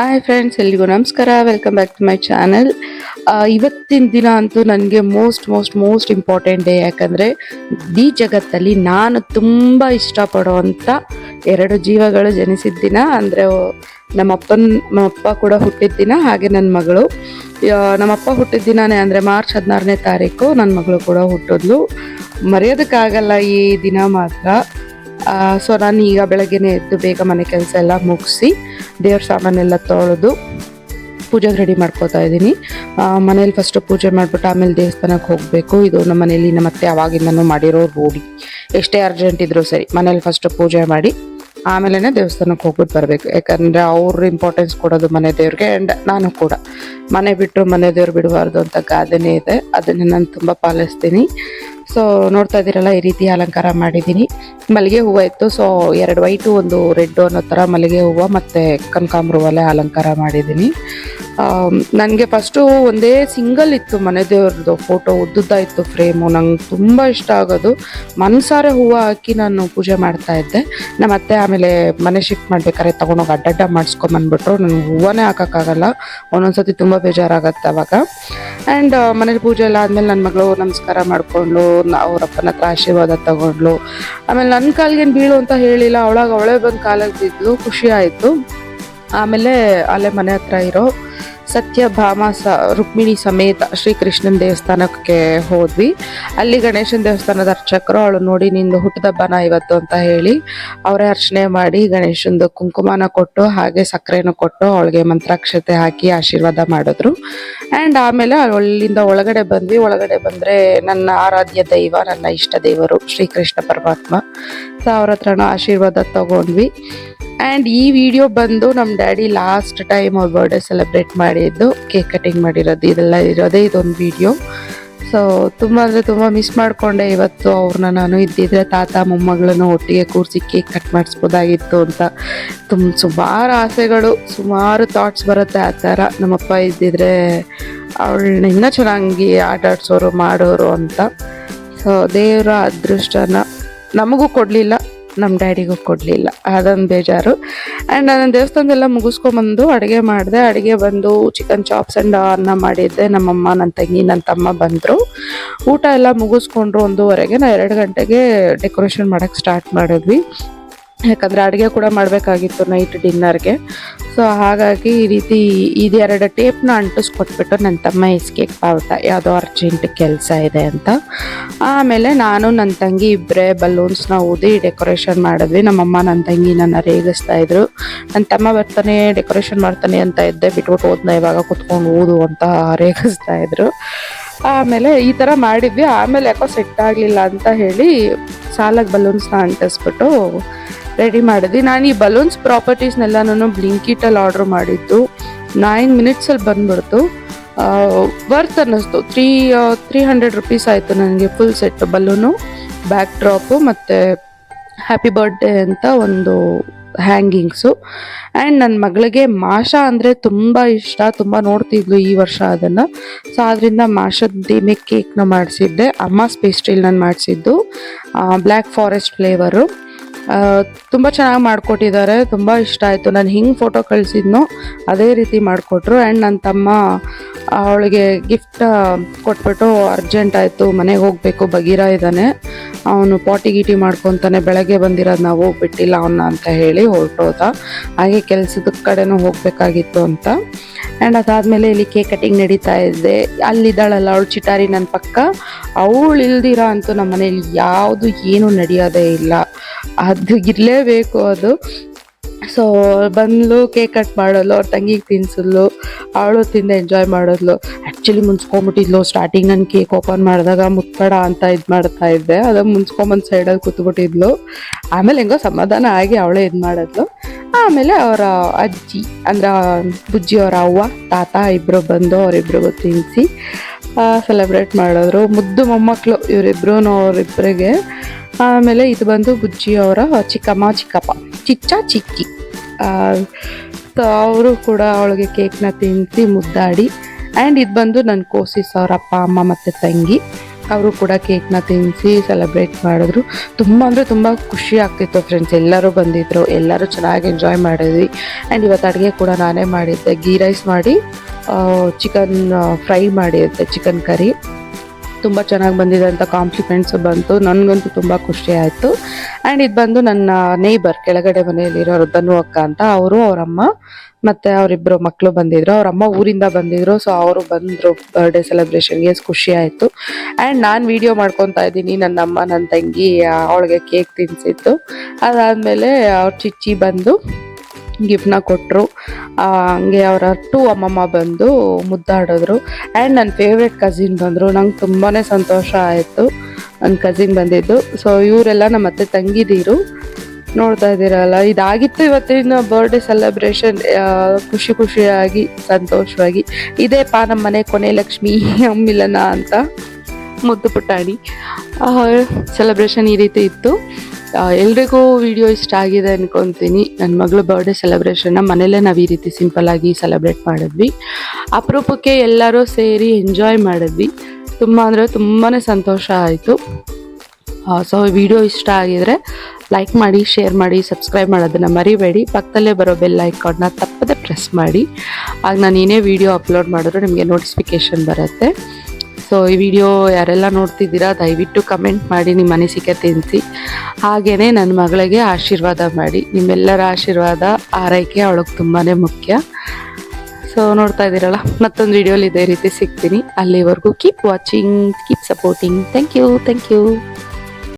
Hi friends ಎಲ್ರಿಗೂ ನಮಸ್ಕಾರ. Welcome back to my channel ಇವತ್ತಿನ ದಿನ ಅಂತೂ ನನಗೆ most most most important day ಯಾಕಂದರೆ ಈ ಜಗತ್ತಲ್ಲಿ ನಾನು ತುಂಬ ಇಷ್ಟಪಡುವಂಥ ಎರಡು ಜೀವಗಳು ಜನಿಸಿದ ದಿನ. ಅಂದರೆ ನಮ್ಮಪ್ಪನ, ನಮ್ಮಪ್ಪ ಕೂಡ ಹುಟ್ಟಿದ ದಿನ, ಹಾಗೆ ನನ್ನ ಮಗಳು. ನಮ್ಮಪ್ಪ ಹುಟ್ಟಿದ ದಿನನೇ ಅಂದರೆ ಮಾರ್ಚ್ ಹದಿನಾರನೇ ತಾರೀಕು ನನ್ನ ಮಗಳು ಕೂಡ ಹುಟ್ಟಿದ್ಲು. ಮರೆಯೋದಕ್ಕಾಗಲ್ಲ ಈ ದಿನ ಮಾತ್ರ. ಸೊ ನಾನು ಈಗ ಬೆಳಗ್ಗೆನೇ ಎದ್ದು ಬೇಗ ಮನೆ ಕೆಲಸ ಎಲ್ಲ ಮುಗಿಸಿ ದೇವ್ರ ಸಾಮಾನೆಲ್ಲ ತೊಳೆದು ಪೂಜೆಗೆ ರೆಡಿ ಮಾಡ್ಕೋತಾ ಇದ್ದೀನಿ. ಮನೇಲಿ ಫಸ್ಟ್ ಪೂಜೆ ಮಾಡಿಬಿಟ್ಟು ಆಮೇಲೆ ದೇವಸ್ಥಾನಕ್ಕೆ ಹೋಗಬೇಕು. ಇದು ನಮ್ಮ ಮನೇಲಿ ನಮ್ಮ ಅತ್ತೆ ಅವಾಗಿಂದನೂ ಮಾಡಿರೋ ರೂಢಿ. ಎಷ್ಟೇ ಅರ್ಜೆಂಟ್ ಇದ್ದರೂ ಸರಿ, ಮನೇಲಿ ಫಸ್ಟ್ ಪೂಜೆ ಮಾಡಿ ಆಮೇಲೆ ದೇವಸ್ಥಾನಕ್ಕೆ ಹೋಗ್ಬಿಟ್ಟು ಬರಬೇಕು. ಯಾಕಂದರೆ ಅವ್ರ ಇಂಪಾರ್ಟೆನ್ಸ್ ಕೊಡೋದು ಮನೆ ದೇವ್ರಿಗೆ ಆ್ಯಂಡ್ ನಾನು ಕೂಡ. ಮನೆ ಬಿಟ್ಟರು ಮನೆ ದೇವ್ರು ಬಿಡಬಾರ್ದು ಅಂತ ಗಾದೆನೇ ಇದೆ. ಅದನ್ನು ನಾನು ತುಂಬ ಪಾಲಿಸ್ತೀನಿ. ಸೊ ನೋಡ್ತಾ ಇದ್ದೀರಲ್ಲ, ಈ ರೀತಿ ಅಲಂಕಾರ ಮಾಡಿದ್ದೀನಿ. ಮಲ್ಲಿಗೆ ಹೂವು ಇತ್ತು. ಸೊ ಎರಡು ವೈಟು, ಒಂದು ರೆಡ್ ಅನ್ನೋ ಥರ ಮಲ್ಲಿಗೆ ಹೂವು ಮತ್ತು ಕನಕಾಂಬ್ರ ಹೂವಲ್ಲೇ ಅಲಂಕಾರ ಮಾಡಿದ್ದೀನಿ. ನನಗೆ ಫಸ್ಟು ಒಂದೇ ಸಿಂಗಲ್ ಇತ್ತು ಮನೆ ದೇವ್ರದ್ದು ಫೋಟೋ ಉದ್ದುದ್ದ ಇತ್ತು ಫ್ರೇಮು ನಂಗೆ ತುಂಬ ಇಷ್ಟ ಆಗೋದು. ಮನ್ಸಾರೆ ಹೂವು ಹಾಕಿ ನಾನು ಪೂಜೆ ಮಾಡ್ತಾ ಇದ್ದೆ. ನಮ್ಮ ಅತ್ತೆ ಆಮೇಲೆ ಮನೆ ಶಿಫ್ಟ್ ಮಾಡ್ಬೇಕಾದ್ರೆ ತೊಗೊಂಡೋಗಿ ಅಡ್ಡಡ್ಡ ಮಾಡಿಸ್ಕೊಂಬಂದ್ಬಿಟ್ರು ನನಗೆ ಹೂವನೇ ಹಾಕೋಕ್ಕಾಗಲ್ಲ. ಒಂದೊಂದ್ಸತಿ ತುಂಬ ಬೇಜಾರಾಗತ್ತೆ ಅವಾಗ. ಆ್ಯಂಡ್ ಮನೇಲಿ ಪೂಜೆ ಎಲ್ಲ ಆದಮೇಲೆ ನನ್ನ ಮಗಳು ನಮಸ್ಕಾರ ಮಾಡಿಕೊಂಡು ಅವರಪ್ಪನ ಹತ್ರ ಆಶೀರ್ವಾದ ತಗೊಂಡ್ಳು. ಆಮೇಲೆ ನನ್ನ ಕಾಲ್ಗೇನು ಬೀಳು ಅಂತ ಹೇಳಿಲ್ಲ. ಅವಳಾಗ ಅವಳೇ ಬಂದು ಕಾಲಿಗೆ ಖುಷಿ ಆಯಿತು. ಆಮೇಲೆ ಅಲ್ಲೇ ಮನೆ ಹತ್ರ ಇರೋ ಸತ್ಯಭಾಮ ಸ ರುಕ್ಮಿಣಿ ಸಮೇತ ಶ್ರೀಕೃಷ್ಣನ ದೇವಸ್ಥಾನಕ್ಕೆ ಹೋದ್ವಿ. ಅಲ್ಲಿ ಗಣೇಶನ ದೇವಸ್ಥಾನದ ಅರ್ಚಕರು ಅವಳು ನೋಡಿ ನಿಂದು ಹುಟ್ಟದಬ್ಬನ ಇವತ್ತು ಅಂತ ಹೇಳಿ ಅವರೇ ಅರ್ಚನೆ ಮಾಡಿ ಗಣೇಶಂದು ಕುಂಕುಮನ ಕೊಟ್ಟು ಹಾಗೆ ಸಕ್ಕರೆನ ಕೊಟ್ಟು ಅವಳಿಗೆ ಮಂತ್ರಾಕ್ಷತೆ ಹಾಕಿ ಆಶೀರ್ವಾದ ಮಾಡಿದ್ರು. ಆ್ಯಂಡ್ ಆಮೇಲೆ ಅಲ್ಲಿಂದ ಒಳಗಡೆ ಬಂದ್ವಿ. ಒಳಗಡೆ ಬಂದರೆ ನನ್ನ ಆರಾಧ್ಯ ದೈವ, ನನ್ನ ಇಷ್ಟ ದೇವರು ಶ್ರೀಕೃಷ್ಣ ಪರಮಾತ್ಮ. ಸೊ ಅವ್ರ ಹತ್ರನೂ ಆಶೀರ್ವಾದ ತಗೊಂಡ್ವಿ. ಆ್ಯಂಡ್ ಈ ವಿಡಿಯೋ ಬಂದು ನಮ್ಮ ಡ್ಯಾಡಿ ಲಾಸ್ಟ್ ಟೈಮ್ ಅವ್ರ ಬರ್ಡೇ ಸೆಲೆಬ್ರೇಟ್ ಮಾಡಿದ್ದು ಕೇಕ್ ಕಟಿಂಗ್ ಮಾಡಿರೋದು. ಇದೆಲ್ಲ ಇರೋದೇ ಇದೊಂದು ವಿಡಿಯೋ ಸೊ ತುಂಬ ಅಂದರೆ ತುಂಬ ಮಿಸ್ ಮಾಡಿಕೊಂಡೆ. ಇವತ್ತು ಅವ್ರನ್ನ ನಾನು ಇದ್ದಿದ್ರೆ ತಾತ ಮೊಮ್ಮಗಳನ್ನು ಒಟ್ಟಿಗೆ ಕೂರಿಸಿ ಕೇಕ್ ಕಟ್ ಮಾಡಿಸ್ಬೋದಾಗಿತ್ತು ಅಂತ. ತುಂಬ ಸುಮಾರು ಆಸೆಗಳು, ಸುಮಾರು ಥಾಟ್ಸ್ ಬರುತ್ತೆ ಆ ಥರ. ನಮ್ಮಪ್ಪ ಇದ್ದಿದ್ರೆ ಅವಳನ್ನ ಇನ್ನೂ ಚೆನ್ನಾಗಿ ಆಟ ಆಡ್ಸೋರು, ಮಾಡೋರು ಅಂತ. ಸೊ ದೇವರ ಅದೃಷ್ಟನ ನಮಗೂ ಕೊಡಲಿಲ್ಲ. ನಮ್ಮ ಡ್ಯಾಡಿಗೂ ಕೊಡಲಿಲ್ಲ. ಅದೊಂದು ಬೇಜಾರು. ಆ್ಯಂಡ್ ನಾನು ದೇವಸ್ಥಾನದೆಲ್ಲ ಮುಗಿಸ್ಕೊಂಬಂದು ಅಡುಗೆ ಮಾಡಿದೆ. ಅಡುಗೆ ಬಂದು ಚಿಕನ್ ಚಾಪ್ಸ್ ಆ್ಯಂಡ್ ಅನ್ನ ಮಾಡಿದ್ದೆ. ನಮ್ಮಮ್ಮ, ನನ್ನ ತಂಗಿ, ನನ್ನ ತಮ್ಮ ಬಂದರು. ಊಟ ಎಲ್ಲ ಮುಗಿಸ್ಕೊಂಡ್ರು ಒಂದೂವರೆಗೆ. ನಾ ಎರಡು ಗಂಟೆಗೆ ಡೆಕೋರೇಷನ್ ಮಾಡೋಕ್ಕೆ ಸ್ಟಾರ್ಟ್ ಮಾಡಿದ್ವಿ. ಯಾಕಂದರೆ ಅಡುಗೆ ಕೂಡ ಮಾಡಬೇಕಾಗಿತ್ತು ನೈಟ್ ಡಿನ್ನರ್ಗೆ ಸೊ ಹಾಗಾಗಿ ಈ ರೀತಿ ಇದೆರಡು ಟೇಪ್ನ ಅಂಟಿಸ್ಕೊಟ್ಬಿಟ್ಟು ನನ್ನ ತಮ್ಮ ಎಸ್ಕೇಕ್ ಪಾವಟ ಯಾವುದೋ ಅರ್ಜೆಂಟ್ ಕೆಲಸ ಇದೆ ಅಂತ. ಆಮೇಲೆ ನಾನು ನನ್ನ ತಂಗಿ ಇಬ್ಬರೇ ಬಲೂನ್ಸ್ನ ಊದಿ ಡೆಕೋರೇಷನ್ ಮಾಡಿದ್ವಿ. ನಮ್ಮಮ್ಮ ನನ್ನ ತಂಗಿ ನನ್ನ ರೇಗಿಸ್ತಾ ಇದ್ರು. ನನ್ನ ತಮ್ಮ ಬರ್ತಾನೆ ಡೆಕೋರೇಷನ್ ಮಾಡ್ತಾನೆ ಅಂತ ಇದ್ದೆ ಬಿಟ್ಬಿಟ್ಟು ಓದ್ನ ಇವಾಗ ಕುತ್ಕೊಂಡು ಊದು ಅಂತ ರೇಗಿಸ್ತಾ ಇದ್ರು. ಆಮೇಲೆ ಈ ಥರ ಮಾಡಿದ್ವಿ. ಆಮೇಲೆ ಯಾಕೋ ಸೆಟ್ ಆಗಲಿಲ್ಲ ಅಂತ ಹೇಳಿ ಸಾಲಾಗಿ ಬಲೂನ್ಸ್ನ ಅಂಟಿಸ್ಬಿಟ್ಟು ರೆಡಿ ಮಾಡಿದ್ವಿ. ನಾನು ಈ ಬಲೂನ್ಸ್ ಪ್ರಾಪರ್ಟೀಸ್ನೆಲ್ಲನೂ ಬ್ಲಿಂಕಿಟಲ್ಲಿ ಆರ್ಡ್ರ್ ಮಾಡಿದ್ದು. ನೈನ್ ಮಿನಿಟ್ಸಲ್ಲಿ ಬಂದ್ಬಿಡ್ತು. ವರ್ತ್ ಅನ್ನಿಸ್ತು. ತ್ರೀ ತ್ರೀ ಹಂಡ್ರೆಡ್ ರುಪೀಸ್ ಆಯಿತು ನನಗೆ full set balloon back drop ಮತ್ತು ಹ್ಯಾಪಿ ಬರ್ಡೇ ಅಂತ ಒಂದು ಹ್ಯಾಂಗಿಂಗ್ಸು ಆ್ಯಂಡ್ ನನ್ನ ಮಗಳಿಗೆ ಮಾಷಾ ಅಂದರೆ ತುಂಬ ಇಷ್ಟ. ತುಂಬ ನೋಡ್ತಿದ್ಲು ಈ ವರ್ಷ ಅದನ್ನು. ಸೊ ಅದರಿಂದ ಮಾಷದ ದೀಮೆ ಕೇಕ್ನ ಮಾಡಿಸಿದ್ದೆ. ಅಮ್ಮ ಸ್ಪೇಸ್ಟ್ರೀಲ್ ನಾನು ಮಾಡಿಸಿದ್ದು. ಬ್ಲ್ಯಾಕ್ ಫಾರೆಸ್ಟ್ ಫ್ಲೇವರು ತುಂಬ ಚೆನ್ನಾಗಿ ಮಾಡಿಕೊಟ್ಟಿದ್ದಾರೆ. ತುಂಬ ಇಷ್ಟ ಆಯಿತು. ನಾನು ಹಿಂಗೆ ಫೋಟೋ ಕಳಿಸಿದ್ನೋ ಅದೇ ರೀತಿ ಮಾಡಿಕೊಟ್ರು. ಆ್ಯಂಡ್ ನನ್ನ ತಮ್ಮ ಅವಳಿಗೆ ಗಿಫ್ಟ್ ಕೊಟ್ಬಿಟ್ಟು ಅರ್ಜೆಂಟ್ ಆಯಿತು. ಮನೆಗೆ ಹೋಗಬೇಕು. ಬಗೀರ ಇದ್ದಾನೆ. ಅವನು ಪಾಟಿ ಗೀಟಿ ಮಾಡ್ಕೊತಾನೆ. ಬೆಳಗ್ಗೆ ಬಂದಿರೋದು ನಾವು ಹೋಗ್ಬಿಟ್ಟಿಲ್ಲ ಅವನ್ನ ಅಂತ ಹೇಳಿ ಹೊರಟೋದ. ಹಾಗೆ ಕೆಲಸದ ಕಡೆನೂ ಹೋಗಬೇಕಾಗಿತ್ತು ಅಂತ. ಆ್ಯಂಡ್ ಅದಾದಮೇಲೆ ಇಲ್ಲಿ ಕೇಕ್ ಕಟಿಂಗ್ ನಡೀತಾ ಇದೆ. ಅಲ್ಲಿದ್ದಾಳಲ್ಲ ಅವಳು ಚಿಟಾರಿ ನನ್ನ ಪಕ್ಕ. ಅವಳು ಇಲ್ದಿರ ಅಂತೂ ನಮ್ಮ ಮನೇಲಿ ಯಾವುದು ಏನು ನಡೆಯೋದೇ ಇಲ್ಲ. ಅದು ಇರಲೇಬೇಕು ಅದು. ಸೊ ಬಂದ್ಲು ಕೇಕ್ ಕಟ್ ಮಾಡೋದು ಅವ್ರ ತಂಗಿಗೆ ತಿನ್ಸಿದ್ಲು, ಅವಳು ತಿಂದು ಎಂಜಾಯ್ ಮಾಡಿದ್ಲು. ಆ್ಯಕ್ಚುಲಿ ಮುನ್ಸ್ಕೊಂಬಿಟ್ಟಿದ್ಲು ಸ್ಟಾರ್ಟಿಂಗ್ ನಾನು ಕೇಕ್ ಓಪನ್ ಮಾಡಿದಾಗ ಮುತ್ಬೇಡ ಅಂತ ಇದು ಮಾಡ್ತಾ ಇದ್ದೆ. ಅದು ಮುನ್ಸ್ಕೊಂಬಂದು ಸೈಡಲ್ಲಿ ಕೂತ್ಬಿಟ್ಟಿದ್ಲು. ಆಮೇಲೆ ಹೆಂಗೋ ಸಮಾಧಾನ ಆಗಿ ಅವಳೇ ಇದು ಮಾಡಿದ್ಲು. ಆಮೇಲೆ ಅವರ ಅಜ್ಜಿ, ಅಂದ್ರೆ ಬುಜ್ಜಿ ಅವರ ಅವ್ವ, ತಾತ ಇಬ್ಬರು ಬಂದು ಅವರಿಬ್ರಿಗೂ ತಿನ್ನಿಸಿ ಸೆಲೆಬ್ರೇಟ್ ಮಾಡಿದ್ರು. ಮುದ್ದು ಮೊಮ್ಮಕ್ಕಳು ಇವರಿಬ್ರು ಅವರಿಬ್ಬರಿಗೆ ಆಮೇಲೆ ಇದು ಬಂದು ಬುಜ್ಜಿ ಅವರ ಚಿಕ್ಕಮ್ಮ, ಚಿಕ್ಕಪ್ಪ. ಚಿಚ್ಚ, ಚಿಕ್ಕಿ. ಅವರು ಕೂಡ ಅವಳಿಗೆ ಕೇಕ್ನ ತಿನ್ನಿಸಿ ಮುದ್ದಾಡಿ. ಆ್ಯಂಡ್ ಇದು ಬಂದು ನನ್ನ ಕೋಸಿಸ್ ಅವ್ರ ಅಪ್ಪ ಅಮ್ಮ ಮತ್ತು ತಂಗಿ. ಅವರು ಕೂಡ ಕೇಕ್ನ ತಿನ್ನಿಸಿ ಸೆಲೆಬ್ರೇಟ್ ಮಾಡಿದ್ರು. ತುಂಬ ಅಂದರೆ ತುಂಬ ಖುಷಿ ಆಗ್ತಿತ್ತು ಫ್ರೆಂಡ್ಸ್ ಎಲ್ಲರೂ ಬಂದಿದ್ದರು ಎಲ್ಲರೂ ಚೆನ್ನಾಗಿ ಎಂಜಾಯ್ ಮಾಡಿದ್ವಿ. ಆ್ಯಂಡ್ ಇವತ್ತು ಅಡುಗೆ ಕೂಡ ನಾನೇ ಮಾಡಿದ್ದೆ. ಗೀ ರೈಸ್ ಮಾಡಿ ಚಿಕನ್ ಫ್ರೈ ಮಾಡಿದ್ದೆ ಚಿಕನ್ ಕರಿ ತುಂಬ ಚೆನ್ನಾಗಿ ಬಂದಿದೆ ಅಂತ ಕಾಂಪ್ಲಿಮೆಂಟ್ಸ್ ಬಂತು. ನನಗಂತೂ ತುಂಬ ಖುಷಿ ಆಯಿತು. ಆ್ಯಂಡ್ ಇದು ಬಂದು ನನ್ನ ನೇಬರ್ ಕೆಳಗಡೆ ಮನೆಯಲ್ಲಿರೋರು ಧನು ಅಕ್ಕ ಅಂತ ಅವರು, ಅವರಮ್ಮ ಮತ್ತು ಅವರಿಬ್ಬರು ಮಕ್ಕಳು ಬಂದಿದ್ರು. ಅವರಮ್ಮ ಊರಿಂದ ಬಂದಿದ್ರು. ಸೊ ಅವರು ಬಂದರು ಬರ್ಡೇ ಸೆಲೆಬ್ರೇಷನ್ಗೆ ಖುಷಿ ಆಯಿತು. ಆ್ಯಂಡ್ ನಾನು ವಿಡಿಯೋ ಮಾಡ್ಕೊತಾ ಇದ್ದೀನಿ. ನನ್ನ ಅಮ್ಮ ನನ್ನ ತಂಗಿ ಅವಳಿಗೆ ಕೇಕ್ ತಿನ್ನಿಸಿತ್ತು ಅದಾದಮೇಲೆ ಅವ್ರ ಚಿಚ್ಚಿ ಬಂದು ಗಿಫ್ಟ್ನ ಕೊಟ್ಟರು ಹಂಗೆ ಅವರ ಟೂ ಅಮ್ಮಮ್ಮ ಬಂದು ಮುದ್ದಾಡಿದ್ರು. ಆ್ಯಂಡ್ ನನ್ನ ಫೇವ್ರೆಟ್ ಕಸಿನ್ ಬಂದರು. ನಂಗೆ ತುಂಬಾ ಸಂತೋಷ ಆಯಿತು. ನನ್ನ ಕಸಿನ್ ಬಂದಿದ್ದು. ಸೊ ಇವರೆಲ್ಲ ನಮ್ಮ ಅತ್ತೆ ತಂಗಿದೀರು. ನೋಡ್ತಾ ಇದ್ದೀರಲ್ಲ, ಇದಾಗಿತ್ತು ಇವತ್ತಿನ ಬರ್ಡೇ ಸೆಲೆಬ್ರೇಷನ್ ಖುಷಿ ಖುಷಿಯಾಗಿ, ಸಂತೋಷವಾಗಿ. ಇದೇ ಪಾ ನಮ್ಮ ಮನೆ ಕೊನೆ ಲಕ್ಷ್ಮಿ ಅಮ್ಮಿಲನ ಅಂತ. ಮುದ್ದು ಪುಟಾಣಿ. ಸೆಲೆಬ್ರೇಷನ್ ಈ ರೀತಿ ಇತ್ತು. ಎಲ್ರಿಗೂ ವಿಡಿಯೋ ಇಷ್ಟ ಆಗಿದೆ ಅನ್ಕೊಂತೀನಿ. ನನ್ನ ಮಗಳು ಬರ್ಡೇ ಸೆಲೆಬ್ರೇಷನ್ನ ಮನೇಲೇ ನಾವು ಈ ರೀತಿ ಸಿಂಪಲ್ ಆಗಿ ಸೆಲೆಬ್ರೇಟ್ ಮಾಡಿದ್ವಿ. ಅಪರೂಪಕ್ಕೆ ಎಲ್ಲರೂ ಸೇರಿ ಎಂಜಾಯ್ ಮಾಡಿದ್ವಿ. ತುಂಬ ಅಂದರೆ ತುಂಬಾ ಸಂತೋಷ ಆಯಿತು. ಸೊ ವಿಡಿಯೋ ಇಷ್ಟ ಆಗಿದರೆ ಲೈಕ್ ಮಾಡಿ ಶೇರ್ ಮಾಡಿ ಸಬ್ಸ್ಕ್ರೈಬ್ ಮಾಡೋದನ್ನು ಮರಿಬೇಡಿ. ಪಕ್ಕದಲ್ಲೇ ಬರೋ ಬೆಲ್ ಐಕಾನ್ನ ತಪ್ಪದೆ ಪ್ರೆಸ್ ಮಾಡಿ. ಆಗ ನಾನು ಏನೇ ವಿಡಿಯೋ ಅಪ್ಲೋಡ್ ಮಾಡಿದ್ರು ನಿಮಗೆ ನೋಟಿಫಿಕೇಷನ್ ಬರುತ್ತೆ. ಸೊ ಈ ವಿಡಿಯೋ ಯಾರೆಲ್ಲ ನೋಡ್ತಿದ್ದೀರಾ, ದಯವಿಟ್ಟು ಕಮೆಂಟ್ ಮಾಡಿ, ನಿಮ್ಮ ಅನಿಸಿಕೆ ತಿನ್ನಿಸಿ ಹಾಗೆಯೇ ನನ್ನ ಮಗಳಿಗೆ ಆಶೀರ್ವಾದ ಮಾಡಿ. ನಿಮ್ಮೆಲ್ಲರ ಆಶೀರ್ವಾದ, ಆರೈಕೆ ಅವಳಿಗೆ ತುಂಬಾ ಮುಖ್ಯ. ಸೊ ನೋಡ್ತಾ ಇದ್ದೀರಲ್ಲ, ಮತ್ತೊಂದು ವಿಡಿಯೋಲಿ ಇದೇ ರೀತಿ ಸಿಗ್ತೀನಿ. ಅಲ್ಲಿವರೆಗೂ keep watching keep supporting thank you thank you